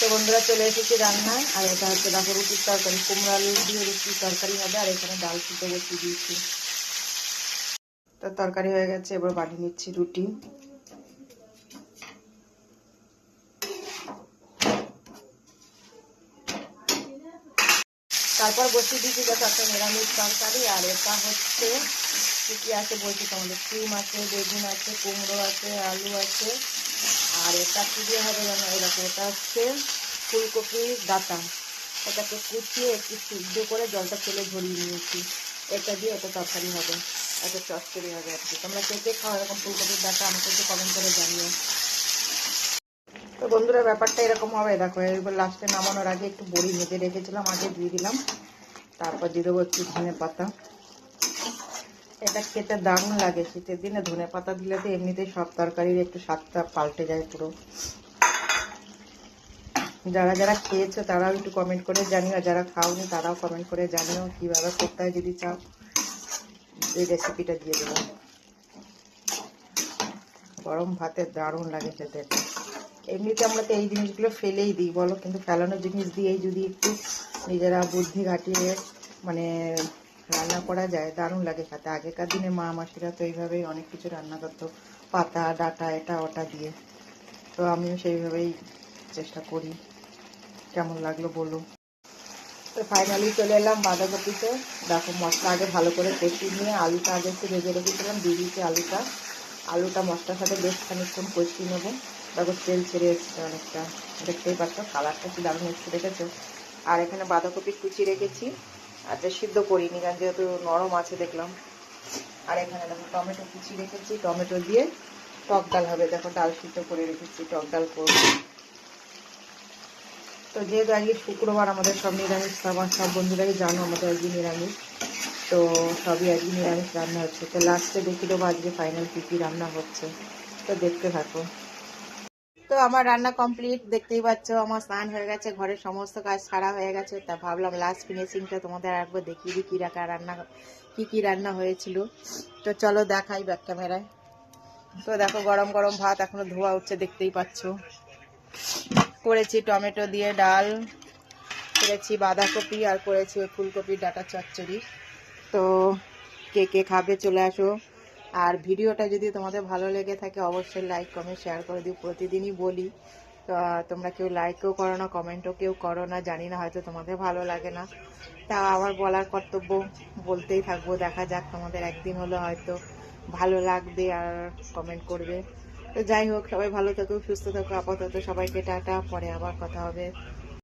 তো বন্ধুরা চলে এসেছি রান্নায়, আর এটা হচ্ছে দেখো রুটির তরকারি। কুমড়ো আলু দিয়ে রুটির তরকারি হবে, আর এখানে ডাল সিদ্ধ বসিয়ে দিয়েছি। তো তরকারি হয়ে গেছে, এবার বানিয়ে নিচ্ছি রুটি। তারপর বসিয়ে দিয়েছি দেখো একটা নিরামিষ তরকারি, আর এটা হচ্ছে কি কি আছে বলছি তোমাদের? সিম আছে, বেগুন আছে, কুমড়ো আছে, আলু আছে। আর এটা কি দিয়ে হবে জানো? এরকম এটা হচ্ছে ফুলকপির ডাটা। এটাকে কুচিয়ে একটু সিদ্ধ করে জলটা ফেলে ঝরিয়ে নিয়েছি। এটা দিয়ে এটা তরকারি হবে। এটা চচ্চড়ি হবে আর কি। তোমরা কে কে খাও এরকম ফুলকপির ডাটা, আমাকে একটু কমেন্ট করে জানিও। তো বন্ধুরা, ব্যাপারটা এরকম হবে। দেখো, এবার লাস্টে নামানোর আগে একটু বড়ি ভেজে রেখেছিলাম, আগে দিয়ে দিলাম। তারপর দিয়ে দেবো একটু ধনে পাতা। এটা খেতে দারুণ লাগে, শীতের দিনে ধনে পাতা দিলে তো এমনিতেই সব তরকারির একটু স্বাদটা পাল্টে যায় পুরো। যারা যারা খেয়েছো তারাও একটু কমেন্ট করে জানিও যারা খাওনি তারাও কমেন্ট করে জানিও কীভাবে করতে হয় যদি চাও, এই রেসিপিটা দিয়ে দেবো। গরম ভাতে দারুণ লাগে খেতে। এমনিতে আমরা তো এই জিনিসগুলো ফেলেই দিই, বলো, কিন্তু ফেলানোর জিনিস দিয়েই যদি একটু নিজেরা বুদ্ধি ঘাটিয়ে মানে রান্না করা যায়, দারুণ লাগে খেতে। আগেকার দিনে মা মাসিরা তো এইভাবেই অনেক কিছু রান্না করতো, পাতা, ডাটা, এটা, ওটা দিয়ে। তো আমিও সেইভাবেই চেষ্টা করি। কেমন লাগল বলো? তো ফাইনালি চলে এলাম বাঁধাকপিতে। দেখো, মশলা আগে ভালো করে কষিয়ে নিয়ে আলুটা আগে একটু ভেজে রেখেছিলাম, দিয়ে আলুটা। আলুটা মশলার সাথে বেশ খানিকক্ষণ কষিয়ে নেব। তারপর তেল ছেড়ে এসছে অনেকটা। দেখতেই পাচ্ছ কালারটা কি দারুণ এসছে, দেখেছ? আর এখানে বাঁধাকপি কুচি রেখেছি। যে সিদ্ধ করিনি, কারণ যেহেতু নরম আছে, দেখলাম। আর এখানে দেখো, টমেটো কুচি রেখেছি, টমেটো দিয়ে টক ডাল হবে। দেখো, ডাল সিদ্ধ করে রেখেছি, টক ডাল করব। তো যেহেতু আজকে শুক্রবার আমাদের সব নিরামিষ খাবার সব বন্ধুরাই জানো, আমাদের আজকে নিরামিষ। তো সবই আজকে নিরামিষ রান্না হচ্ছে। তো লাস্টে দেখি দেবো আজকে ফাইনাল কী কী রান্না হচ্ছে। তো দেখতে থাকো। তো আমার রান্না কমপ্লিট দেখতেই পাচ্ছ, আমার স্নান হয়ে গেছে, ঘরের সমস্ত কাজ সারা হয়ে গেছে, তা ভাবলাম লাস্ট ফিনিশিংটা তোমাদের একবার দেখিয়ে দিই, কী রাখা, রান্না, কী কী রান্না হয়েছিল। তো চলো দেখাই ব্যাক ক্যামেরায় তো দেখো গরম গরম ভাত এখনও ধোয়া উঠছে, দেখতেই পাচ্ছ। করেছি টমেটো দিয়ে ডাল, করেছি বাঁধাকপি আর করেছি ওই ফুলকপির ডাটা চচ্চড়ি। তো কে কে খাবে চলে আসো। আর ভিডিওটা যদি তোমাদের ভালো লেগে থাকে, অবশ্যই লাইক কমেন্ট শেয়ার করে দিও। প্রতিদিনই বলি তোমরা কেউ লাইকও করো না কমেন্টও কেউ করো না, জানি না হয়তো তোমাদের ভালো লাগে না। তা আমার বলার কর্তব্য বলতেই থাকব, দেখা যাক তোমাদের একদিন হলো হয়তো ভালো লাগবে আর কমেন্ট করবে। তো যাই হোক, সবাই ভালো থাকো, সুস্থ থাকো, আপাতত সবাইকে টাটা, পরে আবার কথা হবে।